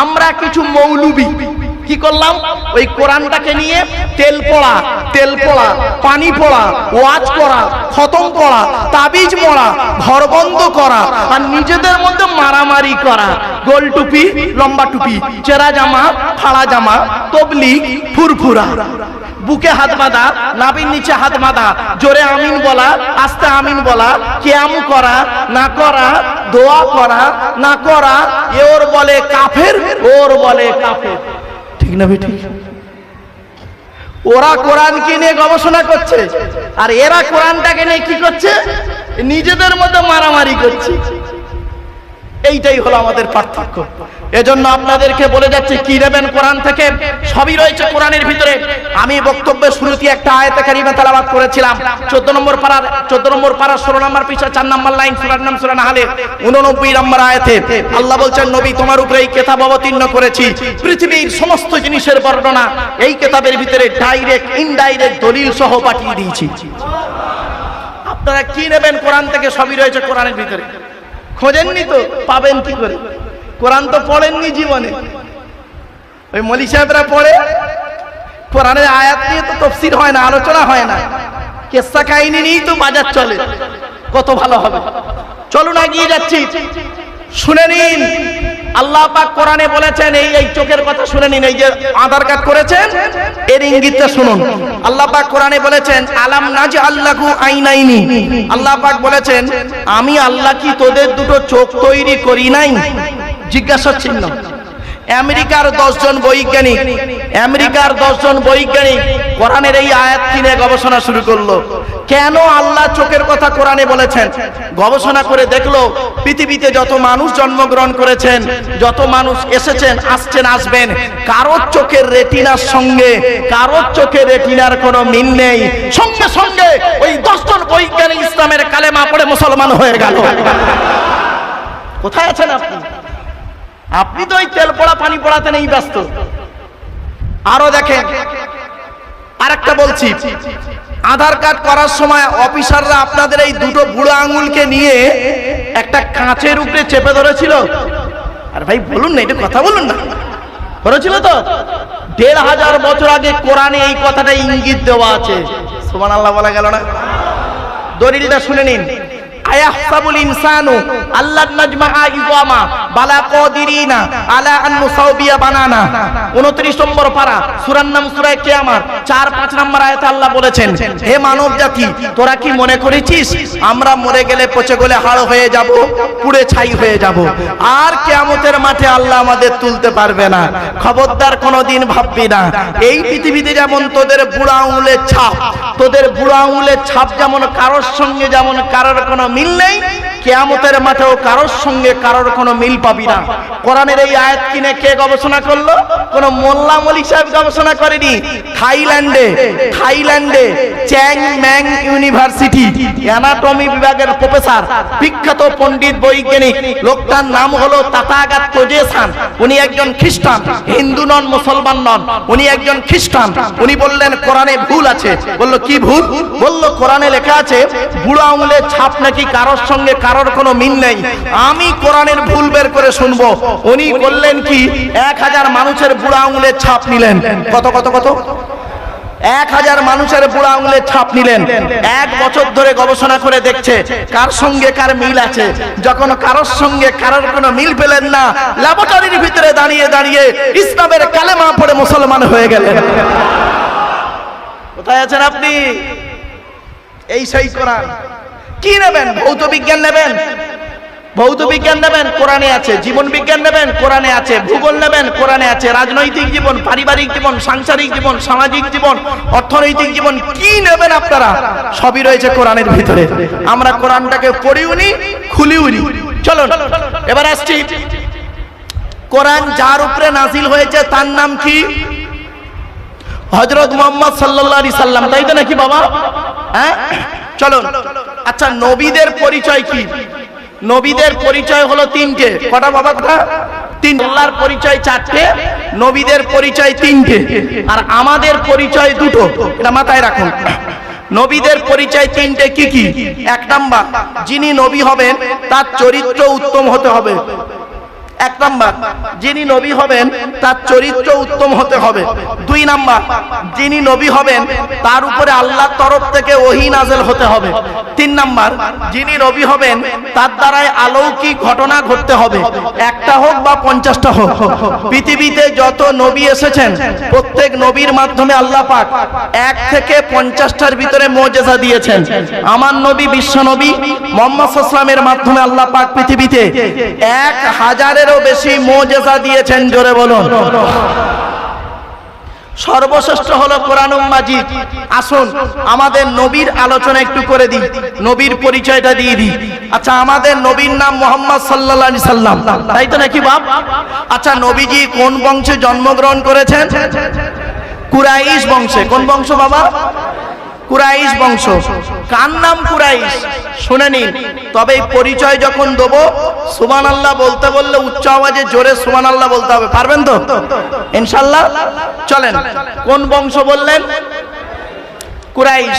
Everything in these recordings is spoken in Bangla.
আমরা কিছু মৌলবি। কি করলাম? ওই কোরআনটাকে নিয়ে তেল পড়া তেল পড়া, পানি পড়া, ওয়াজ করা, খতম করা, তাবিজ পড়া ঘর বন্ধ করা আর নিজেদের মধ্যে মারামারি করা। গোল টুপি, লম্বা টুপি, চেরা জামা ফাড়া জামা তবলি ফুরফুরা। বুকে হাত বাঁধা নাবির নিচে হাত বাঁধা, জোরে আমিন বলা, আস্তে আমিন বলা, কেয়াম করা, না করা, দোয়া করা, না করা, এ ওর বলে কাফের, ওর বলে কাফের। ঠিক না ঠিক ওরা কোরআনকে নিয়ে গবেষণা করছে? আর এরা কোরআনটাকে নিয়ে কি করছে? নিজেদের মধ্যে মারামারি করছে। এইটাই হলো আমাদের পার্থক্য। এজন্য আপনাদেরকে বলে যাচ্ছে, কি নেবেন কোরআন থেকে? সবই রয়েছে কোরআনের ভিতরে। আমি বক্তব্যের শুরুতে একটা আয়াতে কারিমা তেলাওয়াত করেছিলাম। 14 নম্বর পারার 14 নম্বর পারার 16 নম্বর পৃষ্ঠা 4 নম্বর লাইন, সূরার নাম সূরা নাহলে 89 নম্বর আয়াতে আল্লাহ বলছেন, নবী, তোমার উপরে এই কিতাব অবতীর্ণ করেছি। পৃথিবীর সমস্ত জিনিসের বর্ণনা এই কিতাবের ভিতরে ডাইরেক্ট ইনডাইরেক্ট দলিল সহ পাঠিয়ে দিয়েছি। আপনারা কি নেবেন কোরআন থেকে? সবই রয়েছে কোরআনের ভিতরে। খোঁজেননি তো, পাবেন কি করে? কোরআন তো পড়েননি জীবনে। ওই মলি সাহেবরা পড়ে, কোরআনের আয়াত নিয়ে তো তফসির হয় না, আলোচনা হয় না। কেসা কাহিনী নিয়েই তো বাজার চলে। কত ভালো হবে। চলুন এগিয়ে যাচ্ছি। শুনে নিন আল্লাহ পাক কোরআনে বলেছেন, এই এই চোখের কথা শুনে নিন, এই যে আধার কার্ড করেছেন, এর ইঙ্গিতটা শুনুন। আল্লাহ পাক কোরআনে বলেছেন, আলাম নাজ আল্লাহু আইনাইনি। আল্লাহ পাক বলেছেন, আমি আল্লাহ কি তোদের দুটো চোখ তৈরি করি নাই? জিজ্ঞাসা চিহ্ন। আমেরিকার দশজন বৈজ্ঞানিক, আমেরিকার দশজন বৈজ্ঞানিক কোরআনের এই আয়াত কিনে গবেষণা শুরু করল? কেন আল্লাহ চোখের কথা কোরআনে বলেছেন? গবেষণা করে দেখল, পৃথিবীতে যত মানুষ জন্মগ্রহণ করেছেন, যত মানুষ এসেছেন, আসছেন, আসবেন, কারোর চোখের রেটিনার সঙ্গে, কারোর চোখের রেটিনার কোনো মিল নেই। সঙ্গে সঙ্গে ওই দশজন বৈজ্ঞানিক ইসলামের কালেমা পড়ে মুসলমান হয়ে গেল। কোথায় আছেন আপনি? আপনি তো ওই তেল পড়া, পানি পড়াতে নেই ব্যস্ত। আরও দেখেন, আরেকটা বলছি, আধার কার্ড করার সময় অফিসাররা আপনাদের এই দুটো বুড়ো আঙুলকে নিয়ে একটা কাঁচের উপরে চেপে ধরেছিল। আর ভাই, বলুন না, এটা কথা বলুন না। ধরেছিল তো? দেড় হাজার বছর আগে কোরআনে এই কথাটা ইঙ্গিত দেওয়া আছে। সুমান আল্লাহ বলা গেল না? দলিলটা শুনে নিন। আয়াহসাবুল ইনসানু আল্লাহ বালা আলা বানানা। 29 নম্বর পারা, সূরার নাম সূরা কিয়ামত 4 5 নম্বর আয়াতে আল্লাহ বলেছেন, হে তোরা কি মনে করেছিস, আমরা মরে গেলে পচে গলে হাড় হয়ে যাব, পুড়ে ছাই হয়ে যাব। আর কিয়ামতের মাঠে আল্লাহ আমাদের তুলতে পারবে না। খবরদার কোনোদিন ভাববি না। এই পৃথিবীতে যেমন তোদের বুড়া আঙুলের ছাপ, তোদের বুড়া আঙুলের ছাপ যেমন কারোর সঙ্গে, যেমন কারোর কোনো মিল নেই। কেয়ামতের মাঠেও কারোর সঙ্গে কারোর কোনো মিল পাবি না। কোরআনের এই আয়াত কিনে কে গবেষণা করল? কোন মোল্লা মলিক সাহেব গবেষণা করেনি। থাইল্যান্ডে থাইল্যান্ডে চ্যাং ম্যাং ইউনিভার্সিটি, অ্যানাটমি বিভাগের প্রফেসর, বিখ্যাত পণ্ডিত বৈজ্ঞানিক, লোকটার নাম হলো তাতাগাত তোজেসান উনি একজন খ্রিস্টান, হিন্দু নন, মুসলমান নন। উনি একজন খ্রিস্টান। উনি বললেন, কোরআনে ভুল আছে। বলল, কি ভুল? বলল, কোরআনে লেখা আছে, বুড়ো আঙুলের ছাপ নাকি কারোর সঙ্গে কারোর কোনো মিল নেই। আমি কোরআনের ভুল বের করে শুনব। উনি বললেন কি, এক হাজার মানুষের বুড়ো আঙুলের ছাপ নিলেন। কত কত কত? এক হাজার মানুষের বুড়া আঙুলের ছাপ নিলেন। এক বছর ধরে গবেষণা করে দেখছে, কার সঙ্গে কার মিল আছে। যখন কারোর সঙ্গে কারোর কোনো মিল পেলেন না ল্যাবরেটরির ভিতরে দাঁড়িয়ে দাঁড়িয়ে ইসলামের কালেমা পড়ে মুসলমান হয়ে গেলেন। কোথায় আছেন আপনি? এই সেই কোরআন। কি নেবেন? ভৌত বিজ্ঞান নেবেন? ভৌত বিজ্ঞান নেবেন? কোরআনে আছে জীবন বিজ্ঞান নেবেন? কোরআনে আছে ভূগোল নেবেন? কোরআনে আছে রাজনৈতিক জীবন, পারিবারিক জীবন, সাংসারিক জীবন, সামাজিক জীবন, অর্থনৈতিক জীবন, কি নেবেন আপনারা? সবই রয়েছে কোরআনের ভিতরে। আমরা কোরআনটাকে পড়িউনি, খুলিউনি। চলুন, এবার আসছি। কোরআন যার উপরে নাজিল হয়েছে, তার নাম কি? হজরত মোহাম্মদ আলাইহি সাল্লাম। তাই তো নাকি বাবা? হ্যাঁ? চলুন। আচ্ছা নবীদের পরিচয় কি? নবীদের পরিচয় হলো তিনটে। কটা বাবা কথা তিন আল্লাহর পরিচয় চারটে, নবীদের পরিচয় তিনটে। আর আমাদের পরিচয় দুটো। এটা মাথায় রাখুন। নবীদের পরিচয় তিনটে কি কি? এক নাম্বার, যিনি নবী হবেন, তার চরিত্র উত্তম হতে হবে। এক নাম্বার, যিনি নবী হবেন, তার চরিত্র উত্তম হতে হবে। দুই নাম্বার, যিনি নবী হবেন, তার উপরে আল্লাহর তরফ থেকে ওহি নাজেল হতে হবে। তিন নাম্বার, যিনি নবী হবেন, তার দ্বারাই অলৌকিক ঘটনা ঘটতে হবে। একটা হোক বা পঞ্চাশটা হোক, পৃথিবীতে যত নবী এসেছেন, প্রত্যেক নবীর মাধ্যমে আল্লাহ পাক এক থেকে পঞ্চাশটার ভিতরে মোজেজা দিয়েছেন। আমার নবী, বিশ্ব নবী মোহাম্মদ ইসলামের মাধ্যমে আল্লাহ পাক পৃথিবীতে এক হাজারেরও বেশি মোজেজা দিয়েছেন, জোরে বলুন। সর্বশ্রেষ্ঠ হলো কোরআন মাজিদ আসুন, আমাদের নবীর আলোচনা একটু করে দিই, নবীর পরিচয়টা দিয়ে দিই। আচ্ছা আমাদের নবীর নাম মোহাম্মদ সাল্লাল্লাহু সাল্লাম। তাই তো নাকি বাপ? আচ্ছা নবীজি কোন বংশে জন্মগ্রহণ করেছেন? কুরাইশ বংশে। কোন বংশ বাবা? কুরাইশ বংশ। কার নাম কুরাইশ? শুনে নিন। তবে পরিচয় যখন দেবো সুমান আল্লাহ বলতে বললে উচ্চ আওয়াজে জোরে সুমান আল্লাহ বলতে হবে। পারবেন তো? ইনশাল্লাহ চলেন। কোন বংশ বললেন? কুরাইশ।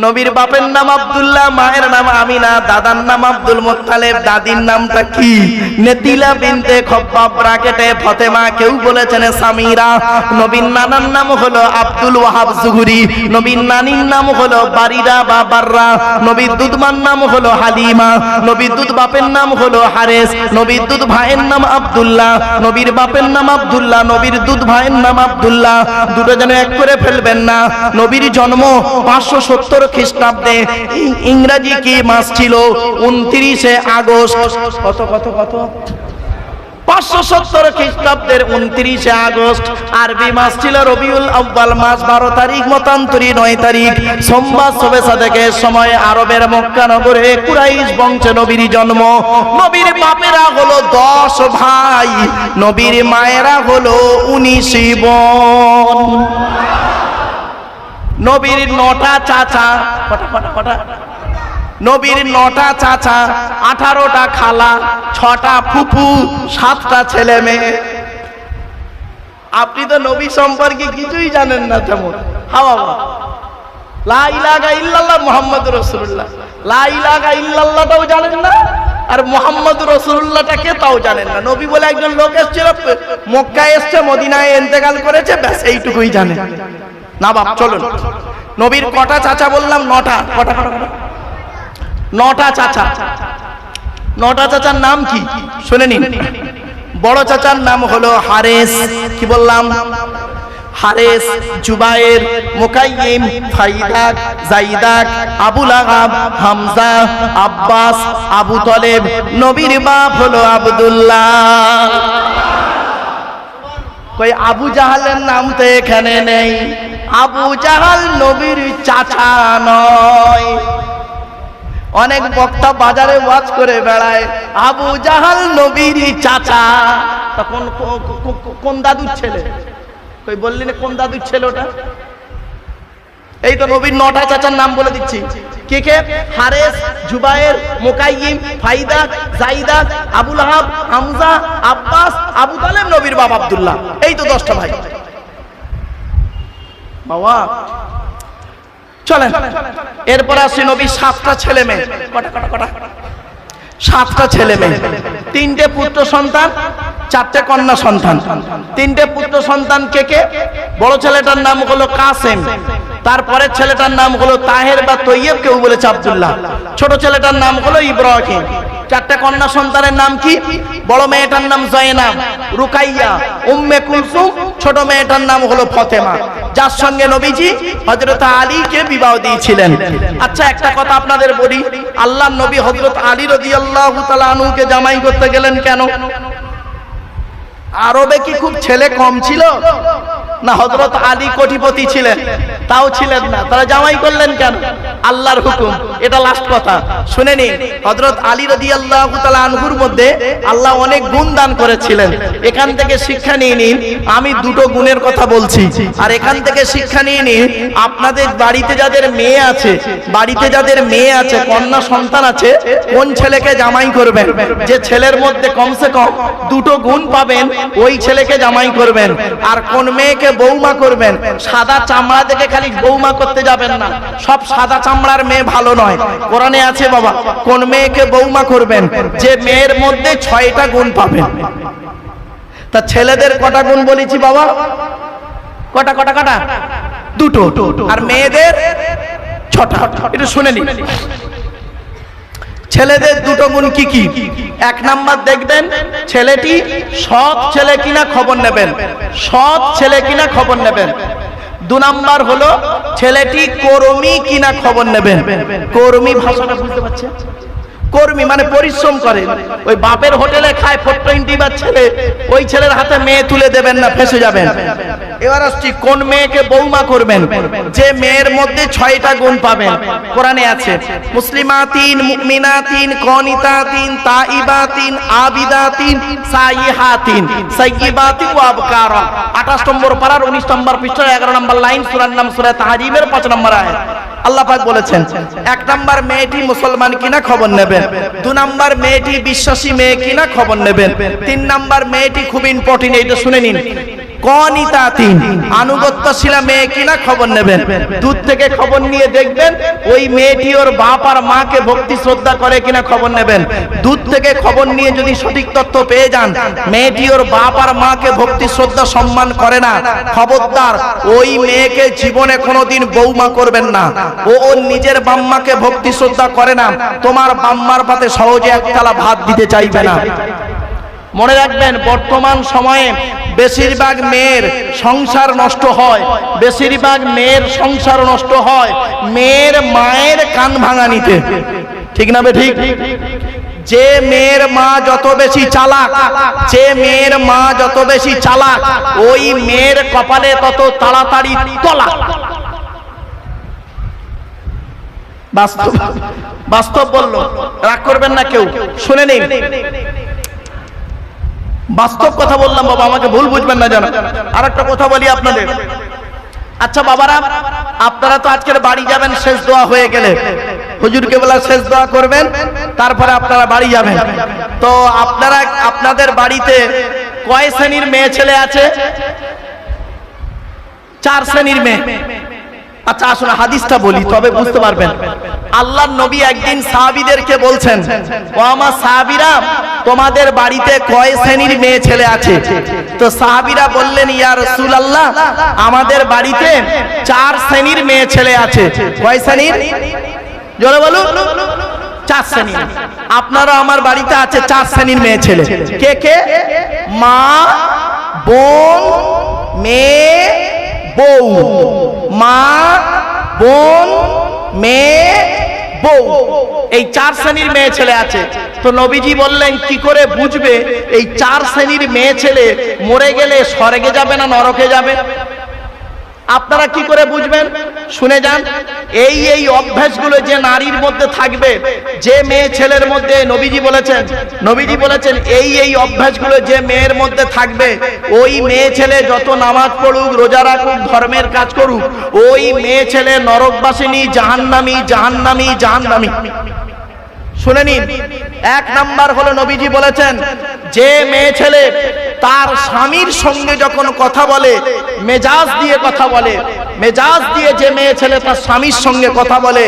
নবীর বাপের নাম আব্দুল্লাহ, মায়ের নাম আমিনা, দাদার নাম আব্দুল মোত্তালেব, দাদির নামটা কি? নেতিলা বিনতে খব্বাব ব্রাকেটে ফতেমা, কেউ বলেছেন সামিরা। নবীর নানার নাম হলো আব্দুল ওয়াহাব জুহুরি। নবীর নানির নাম হলো বারিরা বা বাররা। নবীর দুধমার নাম হলো হালিমা। নবীর দুধ বাপের নাম হলো হারেস। নবীর দুধ ভাইয়ের নাম আব্দুল্লাহ। নবীর বাপের নাম আব্দুল্লাহ। নবীর দুধ ভাইয়ের নাম আব্দুল্লাহ। দুটো যেন এক করে ফেলবেন না। নবীর জন্ম পাঁচশো সত্তর খ্রিস্টাব্দে ইং- ইংরাজি কি মাস ছিল? উনত্রিশে আগস্ট। কত কত কত? পাঁচশো সত্তর খ্রিস্টাব্দের উনত্রিশে আগস্ট। আরবি মাস ছিল রবিউল আব্বাল মাস, বারো তারিখ, মতান্তরি নয় তারিখ। সোমবার সবে সাদেকের সময় আরবের মক্কা নগরে কুরাইশ বংশে নবীর জন্ম। নবীর বাপেরা হলো দশ ভাই, নবীর মায়েরা হলো উনিশ বোন। নবীর নটা চাচা। নবীর নটা চাচা, আঠারোটা খালা, ছটা ফুফু, সাতটা ছেলে মেয়ে। আপনি তো নবী সম্পর্কে কিছুই জানেন না তেমন। হাওয়া ইল্লাল্লাহ মুহাম্মদ ইল্লাল্লাহটাও জানেন না, আর মোহাম্মদ তাও না। নবী বলে একজন লোক মদিনায় করেছে, ব্যাস, এইটুকুই জানেন না বাপ, চলুন। নবীর কটা চাচা বললাম? নটা। কটা? নটা চাচা। নটা চাচার নাম কি? শুনে নিন। বড় চাচার নাম হলো হারেস। কি বললাম? হারেস, জুবায়ের, মুকাইয়িম, ফাইদাক, জাইদাক আবুল আগাব হামজা, আব্বাস, আবু তলেব। নবীর বাপ হলো আব্দুল্লাহ। কই আবু জাহালের নাম তো এখানে নেই। আবু জাহাল নবীর চাচা নয়। অনেক বক্তা বাজারে ওয়াজ করে বেড়ায়, আবু জাহাল নবীর চাচা। তখন কোন দাদুর ছেলে? কই বললি না কোন দাদুর ছেলে ওটা? এই তো নবীর নটা চাচার নাম বলে দিচ্ছি। কে কে? হারেস, জুবায়ের মোকাইম ফাইদা, জাইদা, আবুল আহাব, হামজা, আব্বাস, আবু তালেব, নবীর বাবা আব্দুল্লাহ। এই তো দশটা ভাই। চলেন। এরপর আসছে নবী সাতটা ছেলে মেয়ে। কটা কটা কটা? সাতটা ছেলে মেয়ে। তিনটে পুত্র সন্তান চারটে কন্যা সন্তান। তিনটে পুত্র সন্তান কে কে? বড় ছেলেটার নাম হলো কাসেম। তারপরের ছেলেটার নাম হলো তাহের বা তৈয়ব, কেউ বলেছে আব্দুল্লাহ। ছোট ছেলেটার নাম হলো ইব্রাহিম। চারটে কন্যা সন্তানের নাম কি? বড় মেয়েটার নাম জয়নাব, রুকাইয়া, উম্মে কুলসুম, ছোট মেয়েটার নাম হলো ফতেমা। যার সঙ্গে নবীজি হজরত আলীকে বিবাহ দিয়েছিলেন। আচ্ছা একটা কথা আপনাদের বলি। আল্লাহ নবী হজরত আলী রদি আল্লাহ আনুকে জামাই করতে গেলেন কেন? আরবে কি খুব ছেলে কম ছিল? না হজরত আলী কোটিপতি ছিলেন। তাও ছিলেন না। তারা জামাই করলেন কেন? আল্লাহর হুকুম। এটা লাস্ট কথা। শুনে নিন, হযরত আলী রাদিয়াল্লাহু তাআলা আনহুর মধ্যে আল্লাহ অনেক গুণ দান করেছিলেন। এখান থেকে শিক্ষা নিয়ে নিন, আমি দুটো গুণের কথা বলছি। আর এখান থেকে শিক্ষা নিয়ে নিন, আপনাদের বাড়িতে যাদের মেয়ে আছে, বাড়িতে যাদের মেয়ে আছে, কন্যা সন্তান আছে, কোন ছেলেকে জামাই করবেন? যে ছেলের মধ্যে কমসে কম দুটো গুণ পাবেন, ওই ছেলেকে জামাই করবেন। আর কোন মেয়েকে বৌমা করবেন, সাদা চামড়া দেখে খালি বৌমা করতে যাবেন না। সব সাদা চামড়ার মেয়ে ভালো নয়। কোরআনে আছে বাবা, কোন মেয়েকে বৌমা করবেন? যে মেয়ের মধ্যে ছয়টা গুণ পাবেন। তা ছেলেদের কটা গুণ বলেছি বাবা? কটা কটা কটা? দুটো। আর মেয়েদের ছটা। একটু শুনে নি। ছেলেদের দুটো গুণ কি কি? এক নাম্বার দেখবেন, ছেলেটি সৎ ছেলে কিনা খবর নেবেন। সৎ ছেলে কিনা খবর নেবেন। দু নাম্বার হলো ছেলেটি কর্মী কিনা খবর নেবেন? কর্মী ভাষাটা বুঝতে পারছেন? কর্মী মানে পরিশ্রম করে। ওই বাপের হোটেলে খায় ফোর টোয়েন্টি বা ছেলে, ওই ছেলের হাতে মেয়ে তুলে দেবেন না, ফেসে যাবেন। এবার আসছি, কোন মেয়েকে বৌমা করবেন? যে মেয়ের মধ্যে ছয়টা গুণ পাবেন। কোরআনে আছে, মুসলিমাতিন, মুমিনাতিন, কনিতাতিন, তাইবাতিন, আবিদাতিন, সাইহাতিন সাইয়িবাতিন ওয়া আবকারা। 28 নম্বর পারার 19 নম্বর পৃষ্ঠা 11 নম্বর লাইন, সূরার নাম সূরা তাহরিমের 5 নম্বর আয়াত। আল্লাহ পাক বলেছেন, এক নাম্বার মেয়েটি মুসলমান কিনা খবর নেবেন, দু নাম্বার মেয়েটি বিশ্বাসী মেয়ে কিনা খবর নেবেন, তিন নাম্বার মেয়েটি খুব ইম্পর্টেন্ট এটা শুনে নিন। কনিতাতিন। আনুগত্যশীলা মেয়ে কিনা খবর নেবেন। দূর থেকে খবর নিয়ে দেখবেন, ওই মেয়েটি ওর বাপ আর মাকে ভক্তি শ্রদ্ধা করে কিনা খবর নেবেন। দূর থেকে খবর নিয়ে যদি সঠিক তথ্য পেয়ে যান, মেয়েটি ওর বাপ আর মাকে ভক্তি শ্রদ্ধা সম্মান করে না। খবরদার, ওই মেয়েকে জীবনে কোনোদিন বৌমা করবেন না। ও ওর নিজের বাম্মাকে ভক্তি শ্রদ্ধা করে না। তোমার বাম্মার পাতে সহজে একতলা ভাত দিতে চাইবে না। মনে রাখবেন, বর্তমান সময়ে বেশিরভাগ মেয়ের সংসার নষ্ট হয়, বেশিরভাগ মেয়ের সংসার নষ্ট হয়, মেয়ের মায়ের কান ভাঙানিতে ঠিক না বে ঠিক? যে মেয়ের মা যত বেশি চালাক, যে মেয়ের মা যত বেশি চালাক, ওই মেয়ের কপালে তত তাড়াতাড়ি তলা। বাস্তব বাস্তব বলল, রাগ করবেন না কেউ? শুনে নিন। বাস্তব কথা বললাম, বাবা, আমাকে ভুল বুঝবেন না জানা আর একটা কথা বলি আপনাদের। আচ্ছা বাবারা, আপনারা তো আজকের বাড়ি যাবেন, শেষ দোয়া হয়ে গেলে। হুজুরকে বলা শেষ দোয়া করবেন? তারপরে আপনারা বাড়ি যাবেন। তো আপনারা, আপনাদের বাড়িতে কয় শ্রেণির মেয়ে ছেলে আছে? চার শ্রেণির মেয়ে। আচ্ছা আসুন হাদিসটা বলি তবে বুঝতে পারবেন। আল্লাহ নবী একদিন সাহাবিদেরকে বলছেন ও আমার সাহাবিরা তোমাদের বাড়িতে কয় শ্রেণির মেয়ে ছেলে আছে? তো সাহাবিরা বললেন ইয়া রসুল আল্লাহ আমাদের বাড়িতে চার শ্রেণির মেয়ে ছেলে আছে। কয় শ্রেণির? জোরে বলুন। চার শ্রেণির। আপনারা আমার বাড়িতে আছে চার শ্রেণির মেয়ে ছেলে। কে কে? মা বোন মেয়ে বউ। মা, বোন, মেয়ে, বউ। এই চার শ্রেণির মেয়ে ছেলে আছে। তো নবীজি বললেন, কি করে বুঝবে? এই চার শ্রেণির মেয়ে ছেলে মরে গেলে স্বর্গে যাবে না নরকে যাবে? আপনারা কি করে বুঝবেন? শুনে যান। এই এই অভ্যাসগুলো যে নারীর মধ্যে থাকবে, যে মেয়ে ছেলের মধ্যে নবীজি বলেছেন নবীজি বলেছেন, এই এই অভ্যাসগুলো যে মেয়ের মধ্যে থাকবে, ওই মেয়ে ছেলে যত নামাজ পড়ুক, রোজা রাখুক, ধর্মের কাজ করুক, ওই মেয়ে ছেলে নরকবাসিনী, জাহান্নামী জাহান্নামী জাহান্নামী। শুনে নিন। এক নাম্বার হলো নবীজি বলেছেন, যে মেয়ে ছেলে তার স্বামীর সঙ্গে যখন কথা বলে, মেজাজ দিয়ে কথা বলে, মেজাজ দিয়ে যে মেয়ে ছেলে তার স্বামীর সঙ্গে কথা বলে,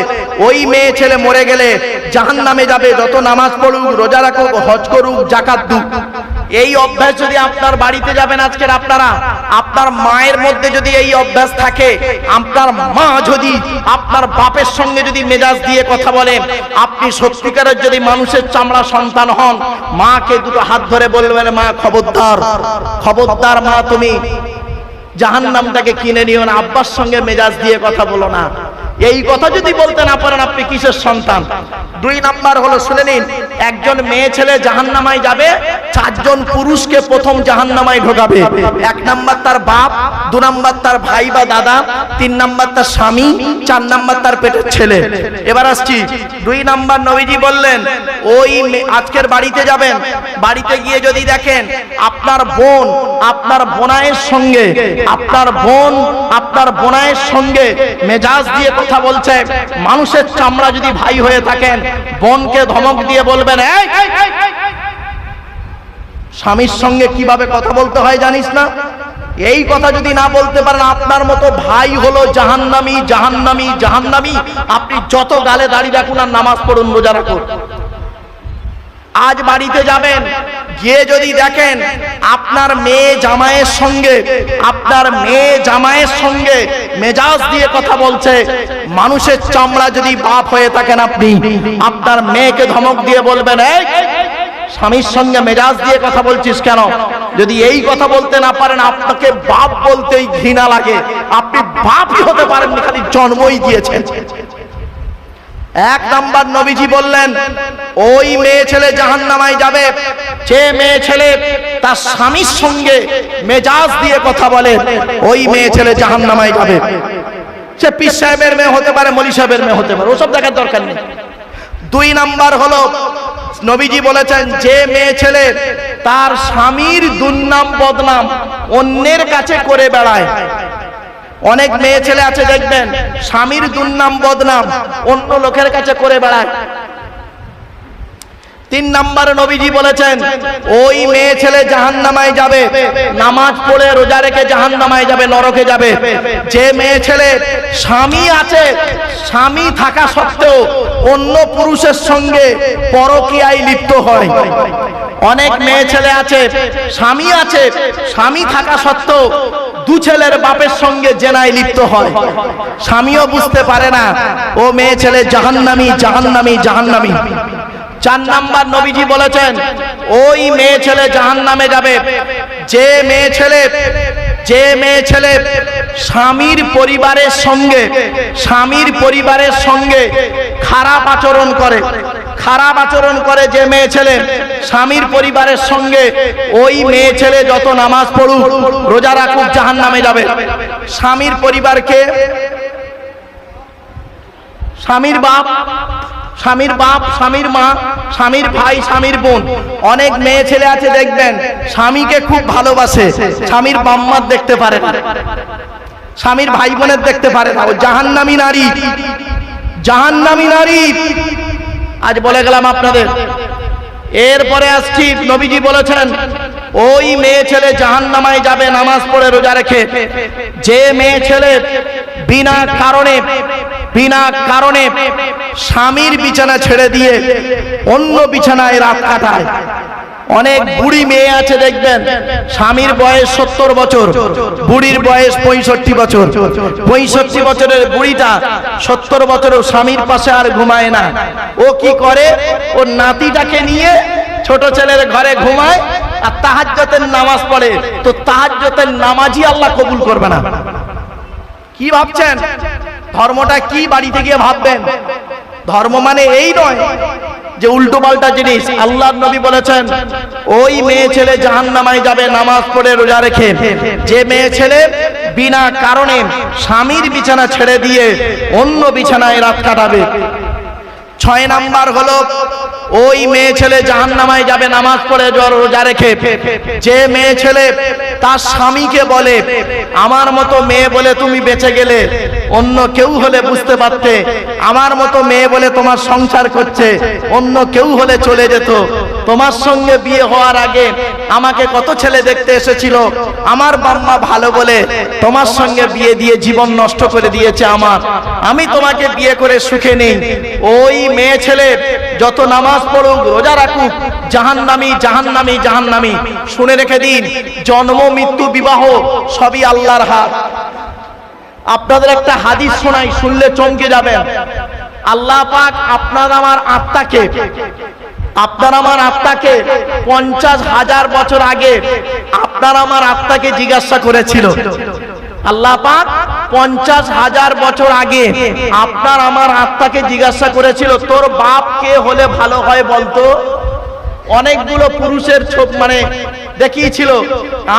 ওই মেয়ে ছেলে মরে গেলে জাহান নামে যাবে, যত নামাজ পড়ুক, রোজা রাখুক, হজ করুক, জাকাত দুক। এই অভ্যাস যদি আপনার বাড়িতে যাবেন আজকের আপনারা, আপনার মায়ের মধ্যে যদি এই অভ্যাস থাকে, আপনার মা যদি আপনার বাপের সঙ্গে যদি মেজাজ দিয়ে কথা বলে, আপনি সত্যিকারের যদি মানুষের চামড়া সন্তান হন, মাকে দুটো হাত ধরে বলবেন, মা, খবরদার খবরদার মা তুমি। জাহান নামটাকে কিনে নিও না, আব্বার সঙ্গে মেজাজ দিয়ে কথা বলো না। এই কথা যদি বলতে না পারেন আপনি কিসের সন্তান? দুই নাম্বার হলো, শুনে নিন, একজন মেয়ে ছেলে জাহান্নামায় যাবে, চারজন পুরুষকে প্রথম জাহান্নামায় ঢোকাবে। এক নাম্বার তার বাপ, দু নাম্বার তার ভাই বা দাদা, তিন নাম্বার তার স্বামী, চার নাম্বার তার পেটের ছেলে। এবার আসছি, দুই নাম্বার নবীজি বললেন, ওই আজকের বাড়িতে যাবেন, বাড়িতে গিয়ে যদি দেখেন আপনার বোন, আপনার বোনায়ের সঙ্গে, আপনার বোন, আপনার বোনায়ের সঙ্গে মেজাজ দিয়ে কথা বলছে, মানুষের চামড়া যদি ভাই হয়ে থাকেন, বোনকে ধমক দিয়ে বলবেন স্বামীর সঙ্গে কীভাবে কথা বলতে হয় জানিস না? এই কথা যদি না বলতে পারেন, আপনার মতো ভাই হলো জাহান্নামি জাহান্নামি জাহান্নামি। আপনি যত গালে দাঁড়িয়ে রাখুন আর নামাজ পড়ুন রোজা রাখুন। আজ বাড়িতে যাবেন গিয়ে যদি দেখেন আপনার মেয়ে জামাইয়ের সঙ্গে, আপনার মেয়ে জামাইয়ের সঙ্গে মেজাজ দিয়ে কথা বলছে, মানুষের চামড়া যদি বাপ হয়ে থাকেন আপনি, আপনার মেয়েকে ধমক দিয়ে বলবেন স্বামীর সঙ্গে মেজাজ দিয়ে কথা বলছিস কেন? যদি এই কথা বলতে না পারেন, আপনাকে বাপ বলতেই ঘৃণা লাগে। আপনি বাপই হতে পারেন খালি জন্মই দিয়েছেন। এক নাম্বার নবীজি বললেন, ওই মেয়ে ছেলে জাহান্নামায় যাবে যে মেয়ে ছেলে তার স্বামীর সঙ্গে মেজাজ দিয়ে কথা বলে, ওই মেয়ে ছেলে জাহান্নামায় যাবে। সে পীর সাহেবের মেয়ে হতে পারে, মলি সাহেবের মেয়ে হতে পারে, ওসব দেখার দরকার নেই। দুই নাম্বার হলো, নবীজি বলেছেন, যে মেয়ে ছেলে তার স্বামীর দুর্নাম বদনাম অন্যের কাছে করে বেড়ায়। অনেক মেয়ে ছেলে আছে, দেখবেন, স্বামীর দুর্নাম বদনাম অন্য লোকের কাছে করে বেড়ায়। তিন নাম্বার নবীজি বলেছেন, ওই মেয়ে ছেলে জাহান নামায় যাবে, নামাজ পড়ে রোজা রেখে জাহান নামায় যাবে, নরকে যাবে। যে মেয়ে ছেলে স্বামী আছে, স্বামী থাকা সত্ত্বেও অন্য পুরুষের সঙ্গে পরকীয়ায় লিপ্ত হয়। অনেক মেয়ে ছেলে আছে, স্বামী আছে, স্বামী থাকা সত্ত্বেও দু ছেলের বাপের সঙ্গে জেনায় লিপ্ত হয়। স্বামীও বুঝতে পারে না, ও মেয়ে ছেলে জাহান্নামি জাহান্নামি জাহান্নামি। চার নাম্বার নবীজি বলেছেন, ওই মেয়ে ছেলে জাহান নামে যাবে। যে মেয়ে ছেলে, যে মেয়ে ছেলে স্বামীর পরিবারের সঙ্গে, স্বামীর পরিবারের সঙ্গে খারাপ আচরণ করে, খারাপ আচরণ করে যে মেয়ে ছেলে, স্বামীর পরিবারের সঙ্গে ওই মেয়ে ছেলে যত নামাজ পড়ুক, রোজা রাখুক জাহান নামে যাবে। স্বামীর পরিবারকে, স্বামীর বাপ স্বামীর বাপ, স্বামীর মা, স্বামীর ভাই, স্বামীর বোন। অনেক মেয়ে ছেলে আছে, দেখবেন, স্বামীকে খুব ভালোবাসে। স্বামীর বাম্মার দেখতে পারে স্বামীর ভাই বোনের দেখতে পারে না। ও জাহান্নামী নারী। জাহান্নামী নারী। আজ বলে গেলাম আপনাদের এরপরে আসছি নবীজি বলেছেন, ওই মেয়ে ছেলে জাহান নামায় যাবে, নামাজ পড়ে রোজা রেখে। যে মেয়ে ছেলে বিনা কারণে বিনা কারণে স্বামীর বিছানা ছেড়ে দিয়ে অন্য বিছানায় রাত কাটায় অনেক বুড়ি মেয়ে আছে দেখবেন। স্বামীর বয়স সত্তর বছর বুড়ির বয়স পঁয়ষট্টি বছর। পঁয়ষট্টি বছরের বুড়িটা সত্তর বছরের স্বামীর পাশে আর ঘুমায় না। ও কি করে? ও নাতিটাকে নিয়ে ছোট ছেলের ঘরে ঘুমায় আর তাহাজ্জতের নামাজ পড়ে। তো তাহাজ্জতের নামাজই আল্লাহ কবুল করবে না। কি ভাবছেন? ধর্মটা কি বাড়িতে গিয়ে ভাববেন? ধর্ম মানে এই নয় যে উল্টো পাল্টা জিনিস আল্লাহ নবী বলেছেন, ওই মেয়ে ছেলে জাহান নামায় যাবে, নামাজ পড়ে রোজা রেখে। যে মেয়ে ছেলে বিনা কারণে স্বামীর বিছানা ছেড়ে দিয়ে অন্য বিছানায় রাত কাটাবে। ছয় নাম্বার হলো ওই মেয়ে ছেলে জাহান নামায় যাবে, নামাজ পড়ে, জ্বর, রোজা রেখে। যে মেয়ে ছেলে তার স্বামীকে বলে, আমার মতো মেয়ে বলে তুমি বেঁচে গেলে, অন্য কেউ হলে বুঝতে পারতে। আমার মতো মেয়ে বলে তোমার সংসার করছে, অন্য কেউ হলে চলে যেত। তোমার সঙ্গে বিয়ে হওয়ার আগে আমাকে কত ছেলে দেখতে এসেছিল। আমার বাম্মা ভালো বলে, তোমার সঙ্গে বিয়ে দিয়ে জীবন নষ্ট করে দিয়েছে আমার। আমি তোমাকে বিয়ে করে সুখে নেই। ওই মেয়ে ছেলে যত নামাজ পড়ুক রোজা রাখুক শুনে রেখে দিন, জন্ম, মৃত্যু, বিবাহ, সবই আল্লাহর হাত। আপনাদের একটা হাদিস শোনাই, শুনলে চমকে যাবেন। আল্লাহ পাক আপনার আমার আত্মাকে, আপনার আমার আত্মাকে পঞ্চাশ হাজার বছর আগে আপনার আমার আত্মাকে জিজ্ঞাসা করেছিল। আল্লাহ পাক পঞ্চাশ হাজার বছর আগে আপনার আমার আত্মাকে জিজ্ঞাসা করেছিল, তোর বাপ কে হলে ভালো হয় বলতো? অনেকগুলো পুরুষের মানে দেখিয়েছিল,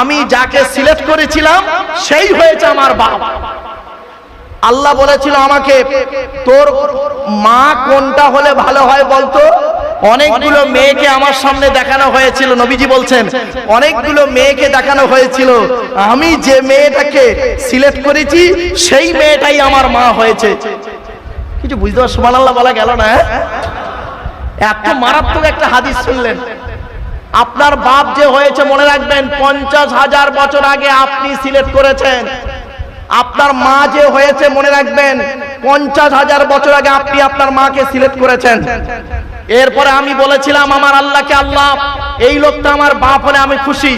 আমি যাকে সিলেক্ট করেছিলাম, সেই হয়েছে আমার বাপ। আল্লাহ বলেছিল আমাকে, তোর মা কোনটা হলে ভালো হয় বলতো? অনেকগুলো মেয়েকে আমার সামনে দেখানো হয়েছিল, নবীজি বলছেন, অনেকগুলো মেয়েকে দেখানো হয়েছিল। আমি যে মেয়েটাকে সিলেক্ট করেছি, সেই মেয়েটাই আমার মা হয়েছে। কিছু বুঝতে পারছ? আল্লাহ বলা গেল না হ্যাঁ? এত মারাত্মক একটা হাদিস শুনলেন। আপনার বাপ যে হয়েছে, মনে রাখবেন, পঞ্চাশ হাজার বছর আগে আপনি সিলেক্ট করেছেন। আপনার মা যে হয়েছে, মনে রাখবেন, পঞ্চাশ হাজার বছর আগে আপনি আপনার মাকে সিলেক্ট করেছেন। এরপরে আমি বলেছিলাম, আমার আল্লাহকে আল্লাহ, এই লোকটা আমার বাপ হলে আমি খুশি,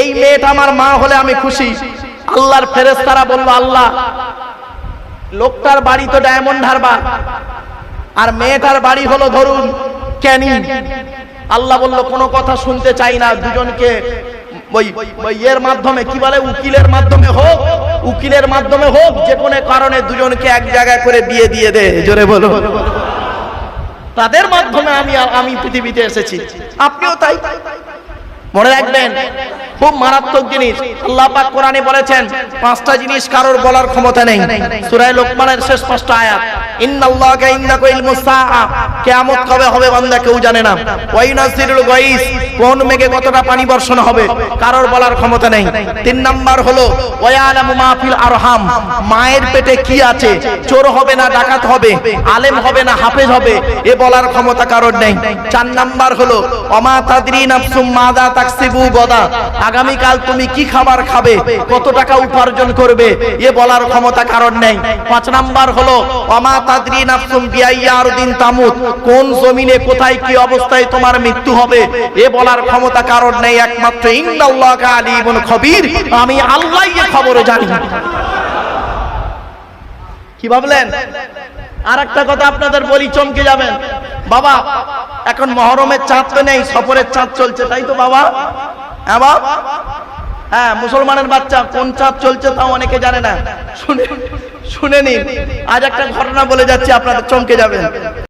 এই মেয়েটা আমার মা হলে আমি খুশি। আল্লাহর ফেরেস্তারা বলল, আল্লাহ, লোকটার বাড়ি তো ডায়মন্ড হারবার, আর মেয়েটার বাড়ি হলো ধরুন ক্যানিং। আল্লাহ বলল, কোনো কথা শুনতে চাই না, দুজনকে ওই ওই এর মাধ্যমে, কি বলে, উকিলের মাধ্যমে হোক, উকিলের মাধ্যমে হোক, যে কোনো কারণে দুজনকে এক জায়গায় করে বিয়ে দিয়ে দে। জোরে বলো তাদের মাধ্যমে আমি আমি পৃথিবীতে এসেছি। আপনিও তাই। মনে রাখবেন, খুব মারাত্মক জিনিস। আল্লাহ পাক কোরআনে বলেছেন, পাঁচটা জিনিস কারোর বলার ক্ষমতা নেই। সূরা লোকমানের শেষ পাঁচটা আয়াত, ইন্নাল্লাহা ইনদাহু ইলমুস সাআ কিয়ামত কবে হবে বান্দা কেউ জানে না। ওয়াইনাসিরুল গাইস, কোন মেঘে কতটা পানি বর্ষণ হবে, কারোর বলার ক্ষমতা নেই। তিন নাম্বার হলো, ওয়ায়ালামু মাহফিল আরহাম মায়ের পেটে কি আছে, চোর হবে না ডাকাত হবে, আলেম হবে না হাফেজ হবে, এ বলার ক্ষমতা কারোর নেই। চার নাম্বার হলো অমা তাদরি নাফসুম মাদা তাকসিবু আগামী কাল তুমি কি খাবার খাবে? কত টাকা উপার্জন করবে? এ বলার ক্ষমতা কারণ নেই। পাঁচ নাম্বার হলো, অমা নাফসুম তামুত কোন জমিনে কোথায় কি অবস্থায় তোমার মৃত্যু হবে? এ বলার ক্ষমতা কারণ নেই একমাত্র। ইন্দাল্লাহ আলিমুল খবির। আমি আল্লাহ খবর জানি। কি ভাবলেন? আর একটা কথা আপনাদের বলি, চমকে যাবেন। বাবা, এখন মহরমের চাঁদ তো নেই, সফরের চাঁদ চলছে, তাই তো বাবা? হ্যাঁ বাবা হ্যাঁ মুসলমানের বাচ্চা, কোন চাঁদ চলছে তাও অনেকে জানে না। শুনে শুনে নিন। আজ একটা ঘটনা বলে যাচ্ছি, আপনাদের চমকে যাবেন।